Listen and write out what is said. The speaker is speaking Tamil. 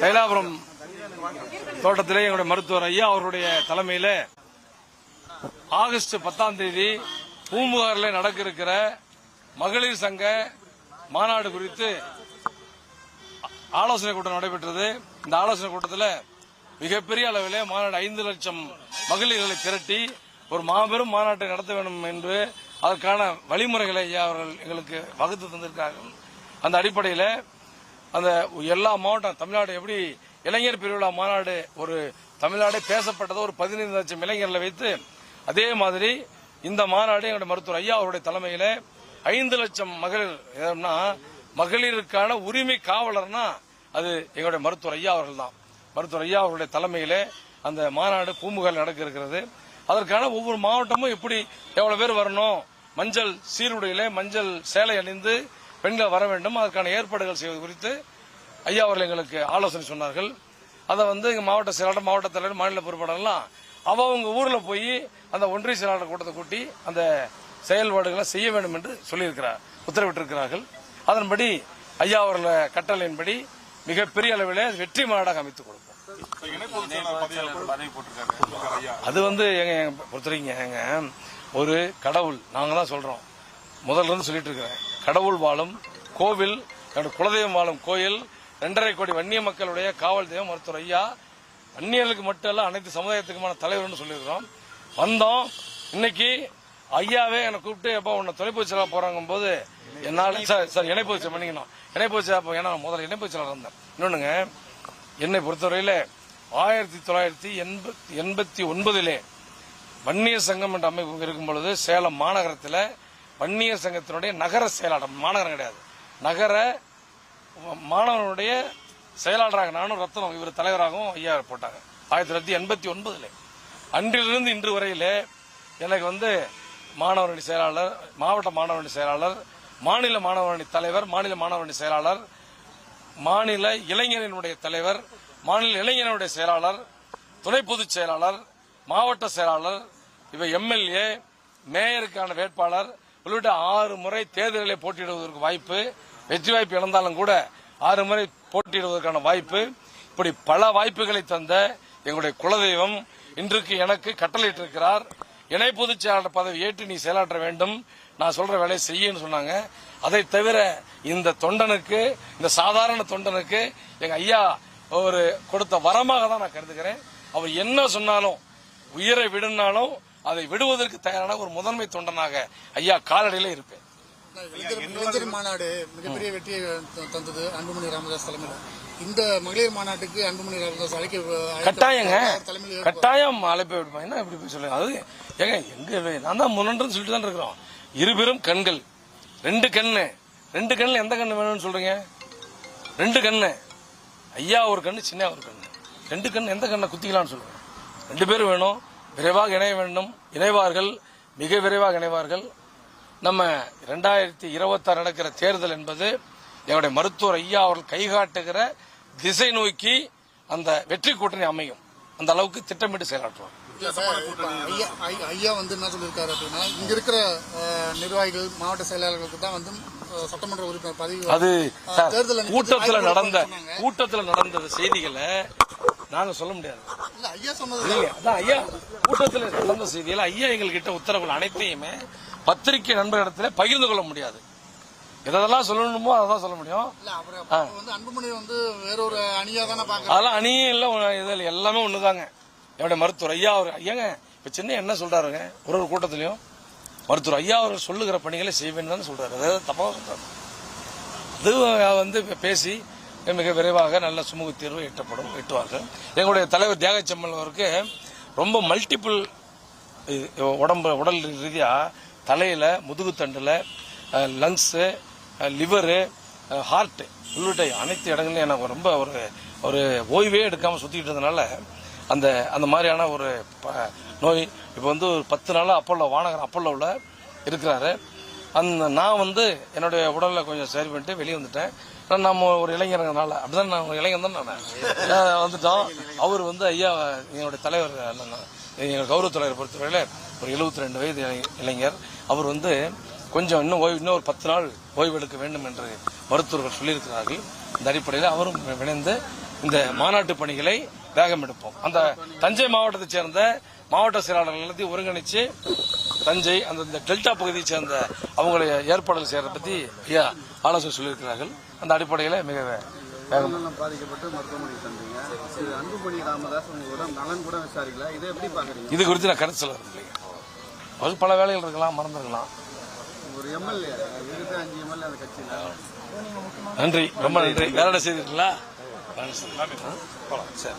தைலாபுரம் தோட்டத்திலே எங்களுடைய மருத்துவர் ஐயா அவருடைய தலைமையில ஆகஸ்ட் பத்தாம் தேதி பூம்புகாரில் நடக்க இருக்கிற மகளிர் சங்க மாநாடு குறித்து ஆலோசனை கூட்டம் நடைபெற்றது. இந்த ஆலோசனை கூட்டத்தில் மிகப்பெரிய அளவிலே மாநாடு ஐந்து லட்சம் மகளிர்களை திரட்டி ஒரு மாபெரும் மாநாட்டை நடத்த வேண்டும் என்று அதற்கான வழிமுறைகளை ஐயா அவர்கள் எங்களுக்கு வகுத்து தந்திருக்கார்கள் அந்த அடிப்படையில் அந்த எல்லா மாவட்டம் தமிழ்நாடு எப்படி இளைஞர் பிரிவிழா மாநாடு ஒரு தமிழ்நாடே பேசப்பட்டதை ஒரு பதினைந்து லட்சம் இளைஞர்களை வைத்து அதே மாதிரி இந்த மாநாடு எங்களுடைய மருத்துவர் ஐயா அவருடைய தலைமையில ஐந்து லட்சம் மகளிர் மகளிருக்கான உரிமை காவலர்னா அது எங்களுடைய மருத்துவர் ஐயா அவர்கள் தான் மருத்துவர் ஐயா அவருடைய தலைமையில் அந்த மாநாடு பூம்புகார் நடக்க இருக்கிறது அதற்கான ஒவ்வொரு மாவட்டமும் எப்படி எவ்வளவு பேர் வரணும்? மஞ்சள் சீருடையிலே மஞ்சள் சேலை அணிந்து பெண்கள் வர வேண்டும். அதற்கான ஏற்பாடுகள் செய்வது குறித்து ஐயா அவர்கள் எங்களுக்கு ஆலோசனை சொன்னார்கள். அதை வந்து எங்கள் மாவட்ட செயலாளர் மாவட்ட தலைவர் மாநில பொறுப்பாளர்லாம் அவ அவங்க ஊரில் போய் அந்த ஒன்றிய செயலாளர் கூட்டத்தை கூட்டி அந்த செயல்பாடுகளை செய்ய வேண்டும் என்று சொல்லியிருக்கிறார் உத்தரவிட்டிருக்கிறார்கள். அதன்படி ஐயா அவர்கள கட்டளையின்படி மிகப்பெரிய அளவிலே வெற்றி மாநாடாக அமைத்துக் கொடுப்போம். அது வந்து எங்க எங்க எங்க ஒரு கடவுள் நாங்க தான் சொல்றோம். முதல்ல இருந்து சொல்லிட்டு இருக்கிறேன். கடவுள் வாழும் கோவில் என்னோட குலதெய்வம் வாழும் கோயில் ரெண்டரை கோடி வன்னிய மக்களுடைய காவல் தெய்வம் மருத்துவர் ஐயா. வன்னியர்களுக்கு மட்டும் இல்ல அனைத்து சமுதாயத்துக்குமான தலைவர்னு சொல்லியிருக்கிறோம். வந்தோம். இன்னைக்கு ஐயாவே என்னை கூப்பிட்டு எப்போ உன்னை தொலைபேசியில் போறாங்கும் போது என்னால் சார் சார் இணைப்பூச்சி பண்ணிக்கணும். இணைப்பூச்சி அப்போ ஏன்னா முதல்ல இணைப்பூச்சியில் இருந்தேன் இன்னொன்னுங்க என்னை பொறுத்தவரையில ஆயிரத்தி தொள்ளாயிரத்தி எண்பத்தி எண்பத்தி ஒன்பதிலே வன்னியர் சங்கம் என்ற அமைப்பு இருக்கும் பொழுது சேலம் மாநகரத்தில் வன்னியர் சங்கத்தினுடைய நகர செயலாளர் மாநகரம் கிடையாது. நகர மாணவனுடைய செயலாளராக நானும் ரத்னம் இவர் தலைவராகவும் ஐயா போட்டாங்க. ஆயிரத்தி தொள்ளாயிரத்தி எண்பத்தி ஒன்பதுல. அன்றிலிருந்து இன்று வரையிலே எனக்கு வந்து மாணவரணி செயலாளர் மாவட்ட மாணவரணி செயலாளர் மாநில மாணவரணி தலைவர் மாநில மாணவரணி செயலாளர் மாநில இளைஞரினுடைய தலைவர் மாநில இளைஞனுடைய செயலாளர் துணை பொதுச் செயலாளர் மாவட்ட செயலாளர் இவை எம்எல்ஏ மேயருக்கான வேட்பாளர் உள்ளிட்ட ஆறு முறை தேர்தலில் போட்டியிடுவதற்கு வாய்ப்பு வெற்றி வாய்ப்பு இழந்தாலும் கூட ஆறு முறை போட்டியிடுவதற்கான வாய்ப்பு. இப்படி பல வாய்ப்புகளை தந்த எங்களுடைய குலதெய்வம் இன்றைக்கு எனக்கு கட்டளையிட்டிருக்கிறார். இணை பொதுச் செயலாளர் பதவி ஏற்று நீ செயலாற்ற வேண்டும். நான் சொல்ற வேலையை செய்யன்னு சொன்னாங்க. அதை தவிர இந்த தொண்டனுக்கு இந்த சாதாரண தொண்டனுக்கு எங்க ஐயா ஒரு கொடுத்த வரமாக தான் நான் கருதுகிறேன். அவர் என்ன சொன்னாலும் உயிரை விடுனாலும் அதை விடுவதற்கு தயாரான ஒரு முதன்மை தொண்டனாக ஐயா காலடியில இருப்பேன். இளைஞர் மாநாடு மிகப்பெரிய வெற்றியை தந்தது அன்புமணி ராமதாஸ் தலைமையில். இந்த மகளிர் மாநாட்டுக்கு அன்புமணி ராமதாஸ் அழைக்க கட்டாயங்க. கட்டாயம் அழைப்பு விடுப்பேன் என்ன இப்படி போய் சொல்லுங்க அது ஏங்க எங்க நான் தான் முன்னன்று சொல்லிட்டு தான் இருக்கிறோம். இருபெரும் கண்கள். ரெண்டு கண்ணு. ரெண்டு கண்ணுல எந்த கண்ணு வேணும்னு சொல்றீங்க? ரெண்டு கண்ணு. ஐயா ஒரு கண்ணு சின்ன ஒரு கண்ணு. ரெண்டு கண்ணு எந்த கண்ணை குத்திக்கலாம்னு சொல்லுங்க ரெண்டு பேரும் வேணும். விரைவாக இணைய வேண்டும். இணைவார்கள். மிக விரைவாக இணைவார்கள். நம்ம ரெண்டாயிரத்தி இருபத்தாறு நடக்கிற தேர்தல் என்பது எங்களுடைய மருத்துவர் ஐயா அவர்கள் கைகாட்டுகிற திசை நோக்கி அந்த வெற்றி கூட்டணி அமையும். அந்த அளவுக்கு திட்டமிட்டு செயலாற்றுவோம் ஐயா வந்து என்ன சொல்லியிருக்காரு அப்படின்னா இங்க இருக்கிற நிர்வாகிகள் மாவட்ட செயலாளர்களுக்கு தான் வந்து சட்டமன்ற உறுப்பினர் பதவி அது தேர்தல் கூட்டத்துல நடந்த. கூட்டத்துல நடந்த செய்திகளை நாங்க சொல்ல முடியாது. இல்ல ஐயா சொன்னது ஐயா கூட்டத்தில் நடந்த செய்திகளை ஐயா எங்கள்கிட்ட உத்தரவுகள் அனைத்தையுமே பத்திரிகை நண்பர்களிடத்துல பகிர்ந்து கொள்ள முடியாது. எதெல்லாம் சொல்லணுமோ அதான் சொல்ல முடியும். அன்புமணி வந்து வேறொரு அணியா தானே அதெல்லாம் அணியும் இல்லை உ- இது இல்லை, எல்லாமே ஒண்ணுதாங்க. என்னுடைய மருத்துவர் ஐயா அவர் ஐயாங்க இப்ப சின்ன என்ன சொல்றாருங்க? ஒரு ஒரு கூட்டத்திலையும் மருத்துவர் ஐயா அவர் சொல்லுகிற பணிகளை செய்வேன்னு தானே சொல்றாரு. அதாவது தப்பா சொல்றாரு. அது வந்து பேசி மிக விரைவாக நல்ல சுமூக தீர்வு எட்டப்படும் எட்டுவார்கள். எங்களுடைய தலைவர் தியாகச்செம்மல் அவருக்கு ரொம்ப மல்டிபிள் உடம்பு உடல் ரீதியா தலையில் முதுகுத்தண்டில் லங்ஸு லிவரு ஹார்ட்டு உள்ளிட்ட அனைத்து இடங்களையும் எனக்கு ரொம்ப ஒரு ஒரு ஓய்வே எடுக்காமல் சுற்றிக்கிட்டு இருந்தனால அந்த அந்த மாதிரியான ஒரு ப- நோய் இப்போ வந்து ஒரு பத்து நாளாக அப்போலோ வானகர் அப்போலோவில் இருக்கிறாரு. அந்த நான் வந்து என்னுடைய உடலில் கொஞ்சம் சரி பண்ணிட்டு வெளியே வந்துட்டேன். நான் நம்ம ஒரு இளைஞர்னால அப்படிதான் நான் ஒரு இளைஞர் தான் நான். வந்துட்டோம். அவர் வந்து ஐயா என்னுடைய தலைவர் அண்ணன் எங்கள் கௌரவ தலைவர் பொறுத்தவரையில் ஒரு 72 ரெண்டு வயது இளைஞர். அவர் வந்து கொஞ்சம் இன்னும் ஓய்வு இன்னும் ஒரு பத்து நாள் ஓய்வு எடுக்க வேண்டும் என்று மருத்துவர்கள் சொல்லியிருக்கிறார்கள். இந்த அடிப்படையில் அவரும் இணைந்து இந்த மாநாட்டு பணிகளை வேகம் எடுப்போம். அந்த தஞ்சை மாவட்டத்தைச் சேர்ந்த மாவட்ட செயலாளர்கள் எல்லாத்தையும் ஒருங்கிணைச்சு தஞ்சை அந்த இந்த டெல்டா பகுதியைச் சேர்ந்த அவங்களை ஏற்பாடுகள் செய்யறத பத்தி ஐயா ஆலோசனை சொல்லியிருக்கிறார்கள். அந்த அடிப்படையில் மிக பாதிக்கப்பட்டு மருத்துவமனைக்கு சென்றீங்க இது அன்புமணி ராமதாஸ் உங்களோட நலன் கூட விசாரிக்கல. இதை எப்படி பாக்குறீங்க இது குறித்து நான் கருத்து சொல்ல அவருக்கு பல வேலைகள் இருக்கலாம் மறந்துருக்கலாம். ஒரு எம்எல்ஏ அஞ்சு எம்எல்ஏ அந்த கட்சியில. நன்றி ரொம்ப நன்றி. வேற என்ன செய்திருக்கீங்களா? சரி